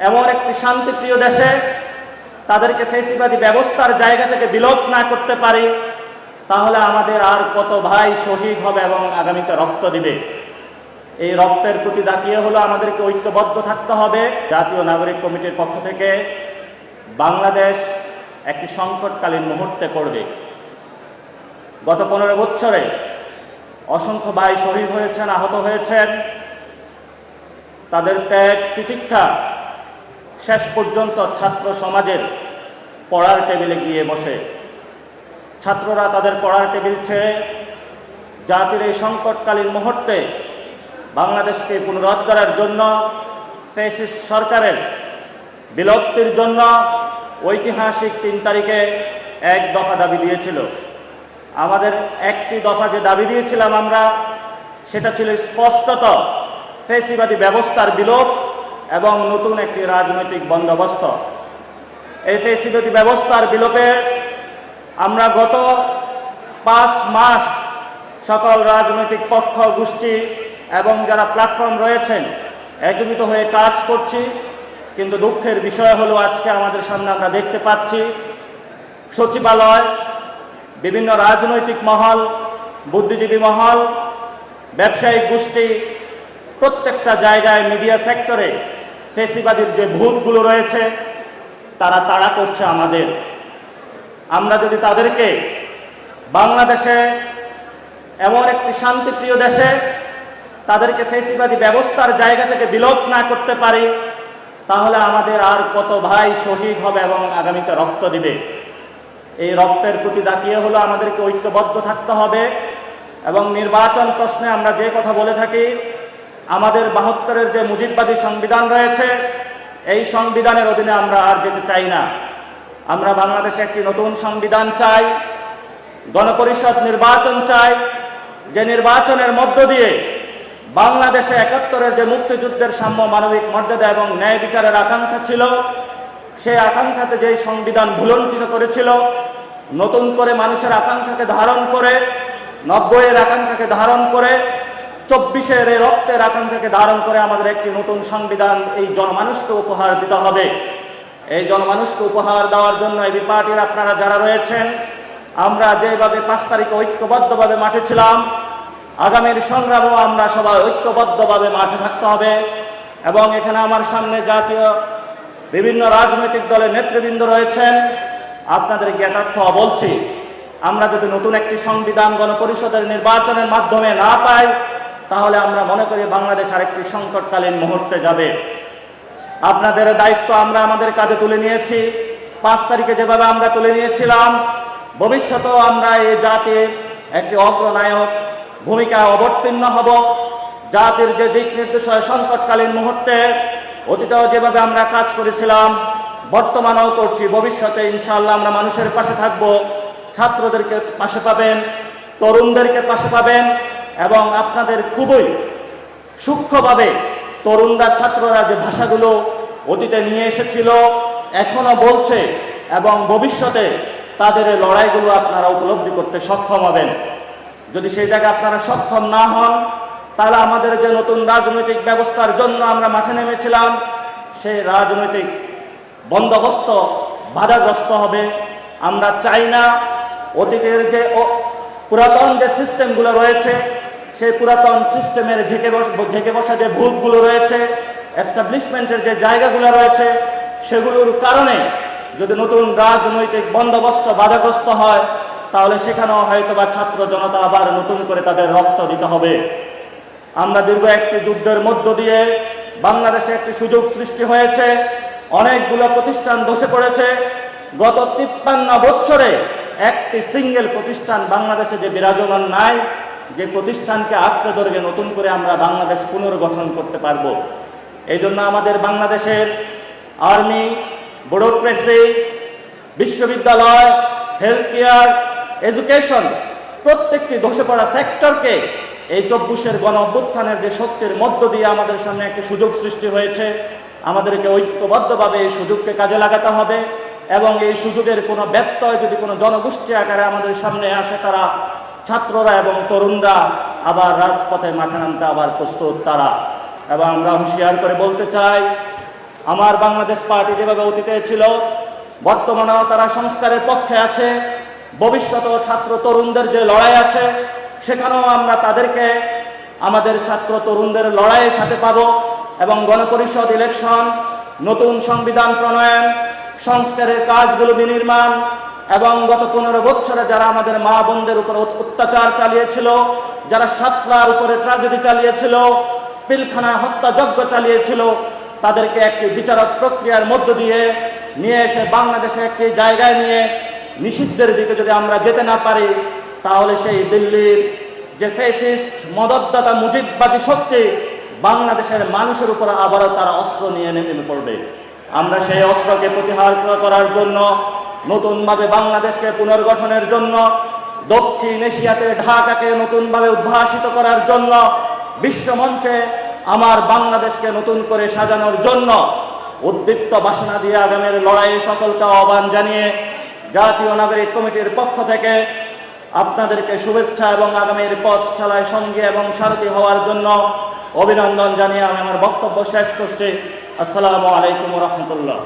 এমন একটি শান্তিপ্রিয় দেশে তাদেরকে ফেসিবাদী ব্যবস্থার জায়গা থেকে বিলোপ না করতে পারি, তাহলে আমাদের আর কত ভাই শহীদ হবে এবং আগামীতে রক্ত দিবে? এই রক্তের প্রতি তাকিয়ে হলো আমাদেরকে ঐক্যবদ্ধ থাকতে হবে। জাতীয় নাগরিক কমিটির পক্ষ থেকে বাংলাদেশ একটি সংকটকালীন মুহূর্তে পড়বে। গত পনেরো বছরে অসংখ্য ভাই শহীদ হয়েছেন, আহত হয়েছেন। তাদের ত্যাগ, তিতিক্ষা শেষ পর্যন্ত ছাত্র সমাজের পড়ার টেবিলে গিয়ে বসে। ছাত্ররা তাদের পড়ার টেবিল ছেড়ে জাতির এই সংকটকালীন মুহূর্তে বাংলাদেশকে পুনরুদ্ধারের জন্য ফেসিস্ট সরকারের বিলুপ্তির জন্য ঐতিহাসিক তিন তারিখে এক দফা দাবি দিয়েছিল। আমাদের একটি দফা যে দাবি দিয়েছিলাম আমরা, সেটা ছিল স্পষ্টত ফেসিবাদী ব্যবস্থার বিলোপ এবং নতুন একটি রাজনৈতিক বন্দোবস্ত। এই ফেসিবাদী ব্যবস্থার বিলোপে আমরা গত পাঁচ মাস সকল রাজনৈতিক পক্ষ, গোষ্ঠী এবং যারা প্ল্যাটফর্ম রয়েছেন, একীভূত হয়ে কাজ করছি। কিন্তু দুঃখের বিষয় হলো আজকে আমাদের সামনে আমরা দেখতে পাচ্ছি, সচিবালয়, বিভিন্ন রাজনৈতিক মহল, বুদ্ধিজীবী মহল, ব্যবসায়িক গোষ্ঠী, প্রত্যেকটা জায়গায় মিডিয়া সেক্টরে ফেসিবাদীর যে ভূতগুলো রয়েছে, তারা তাড়া করছে আমাদের। আমরা যদি তাদেরকে বাংলাদেশে এমন একটি শান্তিপ্রিয় দেশে তাদেরকে ফেসিবাদী ব্যবস্থার জায়গা থেকে বিলোপ না করতে পারি, তাহলে আমাদের আর কত ভাই শহীদ হবে এবং আগামীতে রক্ত দিবে। এই রক্তের প্রতি তাকিয়ে হলো আমাদেরকে ঐক্যবদ্ধ থাকতে হবে এবং নির্বাচন প্রশ্নে আমরা যে কথা বলে থাকি আমাদের বাহাত্তরের যে মুজিববাদী সংবিধান রয়েছে, এই সংবিধানের অধীনে আমরা আর যেতে চাই না। আমরা বাংলাদেশে একটি নতুন সংবিধান চাই, গণপরিষদ নির্বাচন চাই, যে নির্বাচনের মধ্য দিয়ে বাংলাদেশে একাত্তরের যে মুক্তিযুদ্ধের সাম্য মানবিক মর্যাদা এবং ন্যায় বিচারের আকাঙ্ক্ষা ছিল সেই আকাঙ্ক্ষাতে যেই সংবিধান ভুলণ্ঠিত করেছিল, নতুন করে মানুষের আকাঙ্ক্ষাকে ধারণ করে, নব্বইয়ের আকাঙ্ক্ষাকে ধারণ করে চব্বিশের এই রক্তের আকাঙ্ক্ষাকে ধারণ করে আমাদের একটি নতুন সংবিধান এই জনমানুষকে উপহার দিতে হবে। এই জনমানুষকে উপহার দেওয়ার জন্য এবি পার্টির আপনারা যারা রয়েছেন, আমরা যেভাবে পাঁচ তারিখে ঐক্যবদ্ধভাবে মাঠে ছিলাম, আগামীর সংগ্রামও আমরা সবাই ঐক্যবদ্ধভাবে মাঠে থাকতে হবে এবং এখানে আমার সামনে জাতীয় বিভিন্ন রাজনৈতিক দলের নেতৃবৃন্দ রয়েছেন, আপনাদের জ্ঞাতার্থ বলছি, আমরা যদি নতুন একটি সংবিধান গণপরিষদের নির্বাচনের মাধ্যমে না পাই তাহলে আমরা মনে করি বাংলাদেশ আরেকটি সংকটকালীন মুহূর্তে যাবে। আপনাদের দায়িত্ব আমরা আমাদের কাঁধে তুলে নিয়েছি। পাঁচ তারিখে যেভাবে আমরা তুলে নিয়েছিলাম, ভবিষ্যতেও আমরা এই জাতির একটি অগ্রনায়ক ভূমিকা অবতীর্ণ হব। জাতির যে দিক নির্দেশ হয় সংকটকালীন মুহূর্তে, অতীতেও যেভাবে আমরা কাজ করেছিলাম, বর্তমানেও করছি। ভবিষ্যতে ইনশাআল্লাহ আমরা মানুষের পাশে থাকব, ছাত্রদেরকে পাশে পাবেন, তরুণদেরকে পাশে পাবেন। এবং আপনাদের খুবই সূক্ষ্মভাবে তরুণরা, ছাত্ররা যে ভাষাগুলো অতীতে নিয়ে এসেছিল, এখনও বলছে এবং ভবিষ্যতে তাদের লড়াইগুলো আপনারা উপলব্ধি করতে সক্ষম হবেন। যদি সেই জায়গায় আপনারা সক্ষম না হন, তাহলে আমাদের যে নতুন রাজনৈতিক ব্যবস্থার জন্য আমরা মাঠে নেমেছিলাম, সেই রাজনৈতিক বন্দোবস্ত বাধাগ্রস্ত হবে। আমরা চাই না অতীতের যে পুরাতন যে সিস্টেমগুলো রয়েছে সেই পুরাতন সিস্টেমের ঝেঁকে ঝেঁকে বসা যে ভূতগুলো রয়েছে এস্টাবলিশমেন্টের যে জায়গাগুলো রয়েছে, সেগুলোর কারণে যদি নতুন রাজনৈতিক বন্দোবস্ত বাধাগ্রস্ত হয়, তাহলে সেখানেও হয়তো বা ছাত্র জনতা আবার নতুন করে তাদের রক্ত দিতে হবে। আমরা দীর্ঘ একটি যুদ্ধের মধ্য দিয়ে বাংলাদেশে একটি সুযোগ সৃষ্টি হয়েছে, অনেকগুলো প্রতিষ্ঠান ধসে পড়েছে। গত তিপ্পান্ন বছরে একটি সিঙ্গেল প্রতিষ্ঠান বাংলাদেশে যে বিরাজমান নাই যে প্রতিষ্ঠানকে আঁকড়ে ধরে নতুন করে আমরা বাংলাদেশ পুনর্গঠন করতে পারব। এই জন্য আমাদের বাংলাদেশের আর্মি, ব্যুরোক্রেসি, বিশ্ববিদ্যালয় হেলথ কেয়ার এডুকেশন প্রত্যেকটি ধসে পড়া সেক্টরকে এই চব্বিশের গণ অভ্যুত্থানের যে শক্তির মধ্য দিয়ে আমাদের সামনে একটি সুযোগ সৃষ্টি হয়েছে, আমাদেরকে ঐক্যবদ্ধভাবে এই সুযোগকে কাজে লাগাতে হবে এবং এই সুযোগের কোনো ব্যত্যয় যদি কোনো জনগোষ্ঠী আকারে আমাদের সামনে আসে, তারা ছাত্ররা এবং তরুণরা আবার রাজপথে মাঠে নামতে আবার প্রস্তুত তারা। এবং আমরা হুঁশিয়ার করে বলতে চাই, আমার বাংলাদেশ পার্টি যেভাবে অতীতে ছিল, বর্তমানেও তারা সংস্কারের পক্ষে আছে ভবিষ্যতেও ছাত্র তরুণদের যে লড়াই আছে, সেখানেও আমরা তাদেরকে, আমাদের ছাত্র তরুণদের লড়াইয়ের সাথে পাব এবং গণপরিষদ ইলেকশন, নতুন সংবিধান প্রণয়ন, সংস্কারের কাজগুলো বিনির্মাণ এবং গত পনেরো বছরে যারা আমাদের মা বোনদের উপর অত্যাচার চালিয়েছিল, যারা সাতলার উপরে ট্রাজেডি চালিয়েছিল, পিলখানায় হত্যাযজ্ঞ চালিয়েছিল, তাদেরকে একটি বিচারক প্রক্রিয়ার মধ্য দিয়ে নিয়ে এসে বাংলাদেশে একটি জায়গায় নিয়ে নিষিদ্ধের দিকে যদি আমরা যেতে না পারি, তাহলে সেই দিল্লির যে ফেসিস্ট মদতদাতা, মুজিববাদী শক্তি বাংলাদেশের মানুষের উপর আবারও তারা অস্ত্র নিয়ে নেমে পড়বে। আমরা সেই অস্ত্রকে প্রতিহার করার জন্য নতুনভাবে বাংলাদেশকে পুনর্গঠনের জন্য, দক্ষিণ এশিয়াতে ঢাকাকে নতুনভাবে উদ্ভাসিত করার জন্য বিশ্বমঞ্চে আমার বাংলাদেশকে নতুন করে সাজানোর জন্য উদ্দীপ্ত বাসনা দিয়ে আগামীর লড়াইয়ে সকলকে আহ্বান জানিয়ে জাতীয় নাগরিক কমিটির পক্ষ থেকে আপনাদেরকে শুভেচ্ছা এবং আগামীর পথ চালায় সঙ্গে এবং সারথী হওয়ার জন্য অভিনন্দন জানিয়ে আমি আমার বক্তব্য শেষ করছি। আসসালামু আলাইকুম রহমতুল্লাহ।